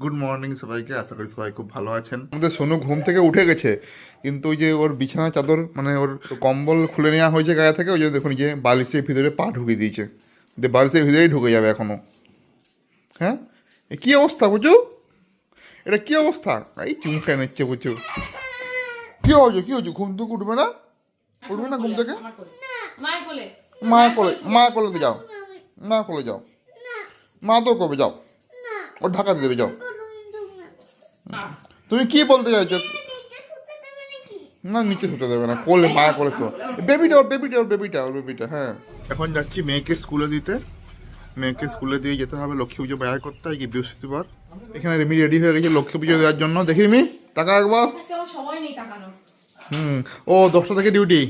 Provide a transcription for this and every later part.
Good morning সবাইকে আশা করি সবাই খুব ভালো আছেন। আমাদের সোনু ঘুম থেকে উঠে গেছে কিন্তু ওই যে ওর বিছানা চাদর মানে ওর কম্বল খুলে নেওয়া হয়েছে গায়ে থেকে ওই যে দেখুন যে বালিশের ভিতরে পা ঢুকিয়ে দিয়েছে। দিয়ে বালিশের ভিতরেই ঢুকে যাবে এখনও হ্যাঁ? এ কী অবস্থা বুঝু? এটা কী অবস্থা? এই খেয়ে নিচ্ছে বুঝু। কী হয়েছে কী হয়েছে? ঘুম থেকে উঠবে না? উঠবে না ঘুম থেকে? কোলে। মা কোলে মা কোলেতে যাও। মা কোলে যাও। মা তো কবে যাও? ও ঢাকা দিয়ে দেবে যাও। তুমি কি বলতে চাইছো? না নিচে শুতে দেবে না কোলে মা কোলে শো বেবিটা ওর বেবিটা ওর বেবিটা ওর বেবিটা হ্যাঁ। এখন যাচ্ছি মেয়েকে স্কুলে দিতে। মেয়েকে স্কুলে দিয়ে যেতে হবে লক্ষ্মী পুজো বাজার করতে হয় কি বৃহস্পতিবার? এখানে রেমি রেডি হয়ে গেছে লক্ষ্মী পুজো দেওয়ার জন্য। দেখি মি টাকা একবার। আজকে আমার সময় নেই তাকানোর হুম ও দশটা থেকে ডিউটি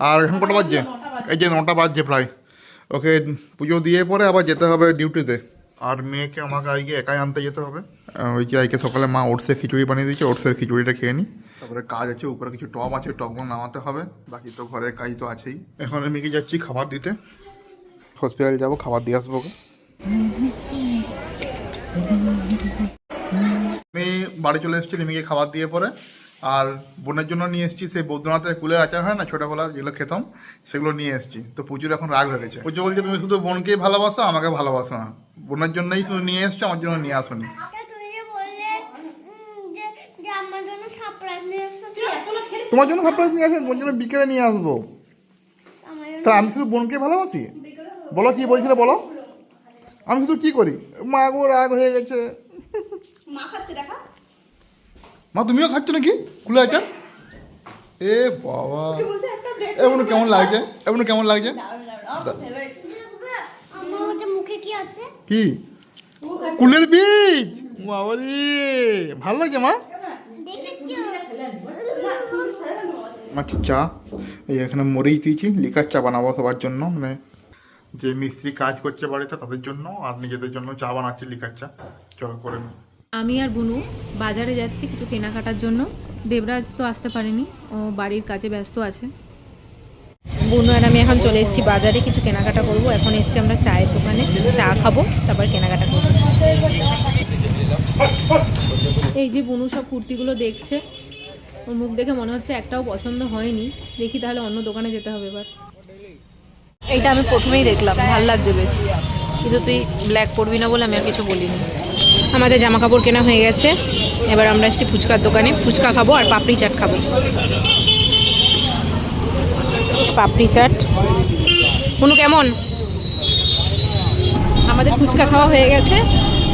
আর এখন কটা বাজছে? এই যে নটা বাজছে প্রায়। ওকে পুজো দিয়ে পরে আবার যেতে হবে ডিউটিতে আর মেয়েকে আমাকে আজকে একাই আনতে যেতে হবে। ওই যে আজকে সকালে মা ওটসের খিচুড়ি বানিয়ে দিয়েছে ওটসের খিচুড়িটা খেয়ে নিই তারপরে কাজ আছে উপরে কিছু টপ আছে টপগুলো নামাতে হবে বাকি তো ঘরের কাজ তো আছেই। এখন আমি কি যাচ্ছি খাবার দিতে? হসপিটালে যাব খাবার দিয়ে আসব ওকে। আমি বাড়ি চলে এসেছি রিমিকে খাবার দিয়ে পরে আর বোনের জন্য নিয়ে এসেছি সেই বৌদ্ধনাথের কুলের আচার হয় না ছোটোবেলার যেগুলো খেতাম সেগুলো নিয়ে এসেছি। তো পুজোর এখন রাগ হয়ে গেছে পুজো বলছে তুমি শুধু বোনকেই ভালোবাসো আমাকে ভালোবাসো না। বোনের জন্যই শুধু নিয়ে এসছো আমার জন্য নিয়ে আসোনি আচ্ছা, তুমি যে বললে উম, যে যে আমার জন্য সারপ্রাইজ নিয়ে এসেছ এখনও খেলে তোমার জন্য সারপ্রাইজ নিয়ে আসেন তোমার জন্য বিকেলে নিয়ে আসব। তাহলে আমি শুধু বোনকে ভালোবাসি? বলো কি বলছিলে বলো। আমি শুধু কি করি? মা গো রাগ হয়ে গেছে। মা খাচ্ছে দেখা। মা তুমিও খাচ্ছ নাকি? কুলে আচার এ বাবা। এমন কেমন লাগছে? এমন কেমন লাগছে? কি কুলের বীজ? বাবারি ভালো লাগছে মা? আচ্ছা চা এই এখানে মরিচ দিয়েছি, লিকার চা বানাবো সবার জন্য মানে যে মিস্ত্রি কাজ করছে বাড়িতে তাদের জন্য আর নিজেদের জন্য চা বানাচ্ছি লিকার চা। চল করে। আমি আর বুনু বাজারে যাচ্ছি কিছু কেনাকাটার জন্য। দেবরাজ তো আসতে পারেনি, ও বাড়ির কাজে ব্যস্ত আছে। বুনু আর আমি এখন চলে এসেছি বাজারে, কিছু কেনাকাটা করব। এখন এসেছি আমরা চায়ের দোকানে, চা খাব, তারপর কেনাকাটা করব। এই যে বুনু সব কুর্তিগুলো দেখছে ওর মুখ দেখে মনে হচ্ছে একটাও পছন্দ হয়নি। দেখি তাহলে অন্য দোকানে যেতে হবে এবার। এইটা আমি প্রথমেই দেখলাম, ভালো লাগছে বেশ। কিন্তু তুই ব্ল্যাক পরবি না বলে আমি আর কিছু বলিনি। আমাদের জামা কাপড় কেনা হয়ে গেছে। এবার আমরা এসেছি ফুচকার দোকানে। ফুচকা খাব আর পাপড়ি চাট খাব। পাপড়ি চাট। কোনো কেমন? আমাদের ফুচকা খাওয়া হয়ে গেছে।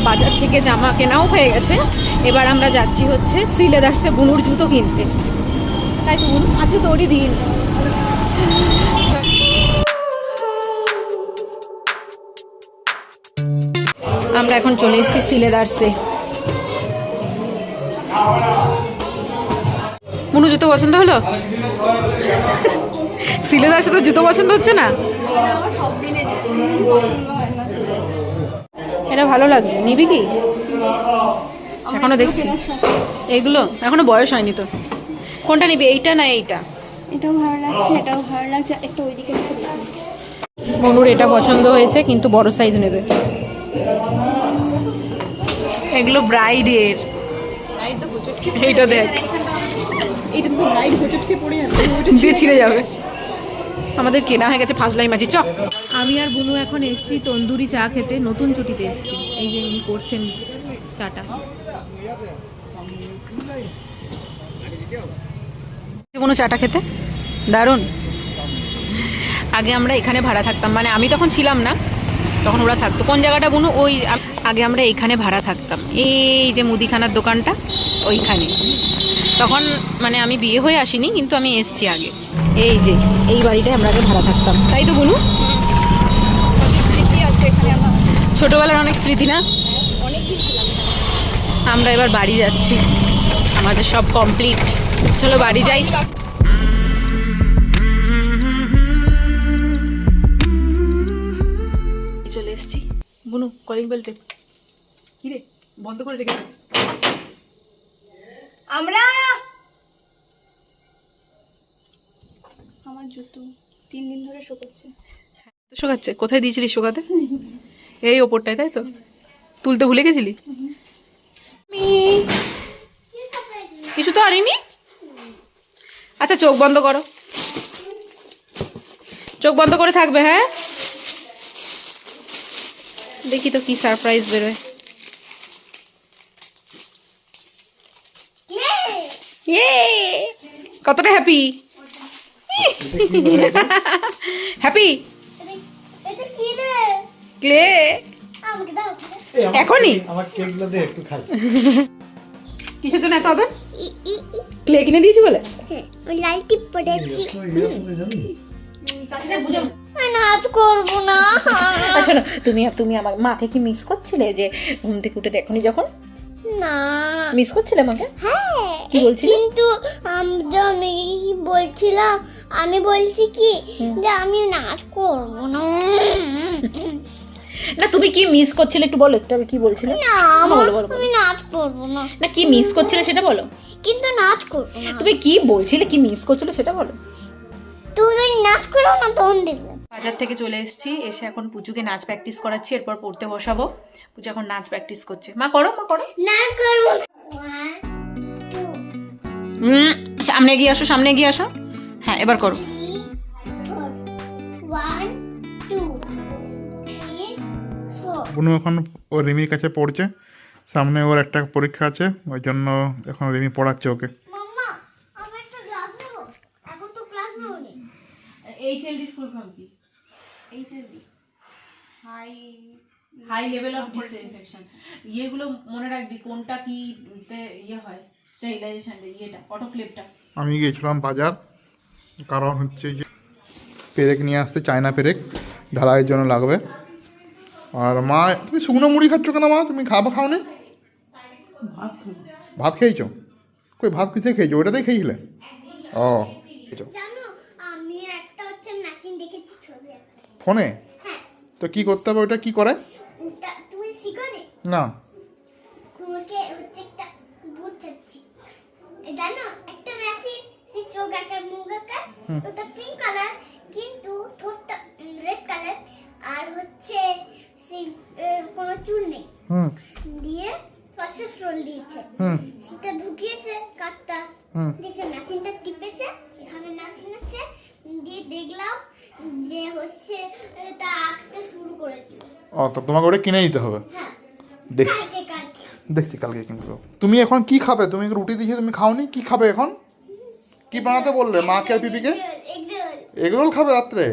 বাজার থেকে জামা কেনাও হয়ে গেছে। এবার আমরা যাচ্ছি হচ্ছে সিলেদার্সে বুনুর জুতো কিনতে। তাই তো বুনু? আজকে তোরই দিন আমরা এখন চলে এসেছি সিলেদার্সে মনু জুতো পছন্দ হলো? সিলেদার্সে তো জুতো পছন্দ হচ্ছে না? এটা ভালো লাগছে। নিবি কি? এখনও দেখছি। এগুলো? এখনও বয়স হয়নি তো। কোনটা নিবি? এইটা না এইটা? এটাও ভালো লাগছে এটাও ভালো লাগছে। একটা ওইদিকে মনুর এটা পছন্দ হয়েছে কিন্তু বড় সাইজ নেবে। এগুলো ব্রাইডের। এইটা দেখ। এটা তো লাইট হোচটকে পড়ে দিয়ে ছিঁড়ে যাবে। আমাদের কেনা হয়ে গেছে ফাজলাই মাছি চ আমি আর বুনু এখন এসেছি তন্দুরি চা খেতে। নতুন চুটিতে এসছি। এই যে ইনি করছেন চাটা বুনু চাটা খেতে? দারুণ। আগে আমরা এখানে ভাড়া থাকতাম মানে আমি তখন ছিলাম না তখন ওরা থাকতো। কোন জায়গাটা বুনু? ওই আগে আমরা এইখানে ভাড়া থাকতাম। এই যে মুদিখানার দোকানটা ওইখানে। তখন মানে আমি বিয়ে হয়ে আসিনি কিন্তু আমি এসছি আগে। এই যে এই বাড়িটায় আমরা আগে ভাড়া থাকতাম। তাই তো বুনু? ছোটবেলার অনেক স্মৃতি না? আমরা এবার বাড়ি যাচ্ছি। আমাদের সব কমপ্লিট চলো বাড়ি যাই। চলে এসেছি। বুনু কলিং বেলটে কি রে? বন্ধ করে রেখেছে আমরা আমার জুতো তিন দিন ধরে শুকোচ্ছে। শোকাচ্ছে? কোথায় দিয়েছিলি শোকাতে? এই ওপরটায় তাই তো? তুলতে ভুলে গেছিলি? বানিনি আচ্ছা চোখ বন্ধ করো। চোখ বন্ধ করে থাকবে হ্যাঁ? দেখি তো কি সারপ্রাইজ বেরোয়। ইয়ে! কতটা হ্যাপি হ্যাপি ক্লে এখনই? আমার কেকগুলো দিয়ে একটু খাই। কিসের জন্য এত আদর? ক্লে কিনে দিয়েছি বলে? হ্যাঁ ওই লাইটটি পড়েছি আমি নাচ করব না। আচ্ছা না, তুমি তুমি আমার মাকে কি মিস করছিলে যে ঘুম থেকে উঠে দেখনি যখন? না। মিস করছিলে মাকে? হ্যাঁ কি বলছিলে? কিন্তু আম- বলছিলাম আমি বলছি কি যে আমি নাচ করব না। না তুমি কি মিস করছিলে একটু বলো একটু কি বলছিলে? না বলো, বলো, বলো। আমি নাচ করব না। না কি মিস করছিলে সেটা বলো। কিন্তু নাচ করব না। তুমি কি বলছিলে কি মিস করছিলে সেটা বলো। তুমি নাচ করো না তখন দেখবে বাজার থেকে চলে এসেছি এসে এখন পুজোকে নাচ প্র্যাকটিস করাচ্ছি এরপর পড়তে বসাবো। পুজো এখন নাচ প্র্যাকটিস করছে। মা করো মা করো। না করব না। One, two, উম, সামনে গিয়ে আসো সামনে গিয়ে আসো। হ্যাঁ এবার করো। Three, four. One, two, three, four. বুনু এখন ও রিমির কাছে পড়ছে। সামনে ওর একটা পরীক্ষা আছে ওই জন্য এখন রিমি পড়াচ্ছে ওকে। মাম্মা আমি একটা গ্লাস নেব। এখন তো ক্লাস নেব নি এইচএলডি ফুল ফর্ম কি? HLD. High high level of disinfection ইয়েগুলো মনে রাখবি কোনটা কি ইয়ে হয় স্টেরিলাইজেশন ইয়েটা অটোক্লেভটা আমি গিয়েছিলাম বাজার কারণ হচ্ছে যে পেরেক নিয়ে আসতে চায়না পেরেক ঢালাইয়ের জন্য লাগবে। আর মা তুমি শুকনো মুড়ি খাচ্ছ কেন মা? তুমি খাবার খাওনি? ভাত খেয়েছো? কই ভাত কিসে খেয়েছো? ওটাতেই খেয়েছিলে? ও। ফোনে? হ্যাঁ। তো কি করতে হবে? ওটা কি করে? নি। না জানো একটা মেশিন সেই চোখ আঁকার মুখ আঁকার ওটা পিঙ্ক কালার কিন্তু ঠোঁটটা রেড কালার আর হচ্ছে সেই আহ, কোনো চুল নেই হুম। দিয়ে সসেস রোল দিয়েছে। হুম। সেটা ঢুকিয়েছে দেখে মেশিনটা টিপেছে এখানে মেশিন আছে। দিয়ে দেখলাম যে হচ্ছে তা আঁকতে শুরু করে দিল। ও তো তোমাকে ওটা কিনে দিতে হবে? হ্যাঁ। দেখ কালকে কালকে। দেখছি কালকে কিনবো। তুমি এখন কি খাবে? তুমি রুটি দিয়েছি তুমি খাওনি? কি খাবে এখন? কি বানাতে বললে? মাকে আর পিপিকে? এগরোল খাবে রাত্রে?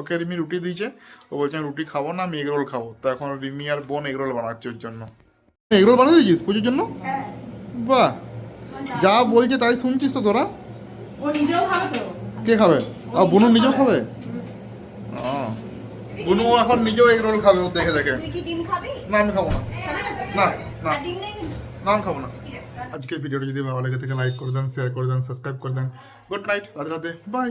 ওকে রিমি রুটি দিয়েছে। ও বলছে আমি রুটি খাব না আমি এগরোল খাব। তো এখন রিমি আর বোন এগরোল বানাচ্ছে ওর জন্য। এগরোল বানিয়ে দিয়েছিস পুজোর জন্য? বাহ। যা বলছে তাই শুনছিস তো তোরা। ও নিজেও খাবে তো? কে খাবে? আর বুনু নিজেও খাবে? ও। বুনু এখন নিজেও এগরোল খাবে ও দেখে দেখে। না আমি খাব না। খাবে। না? না আমি খাব না। আজকের ভিডিওটা যদি ভালো লেগে থাকে লাইক করে দেন শেয়ার করে দেন সাবস্ক্রাইব করে দেন। Good night Radhe Radhe bye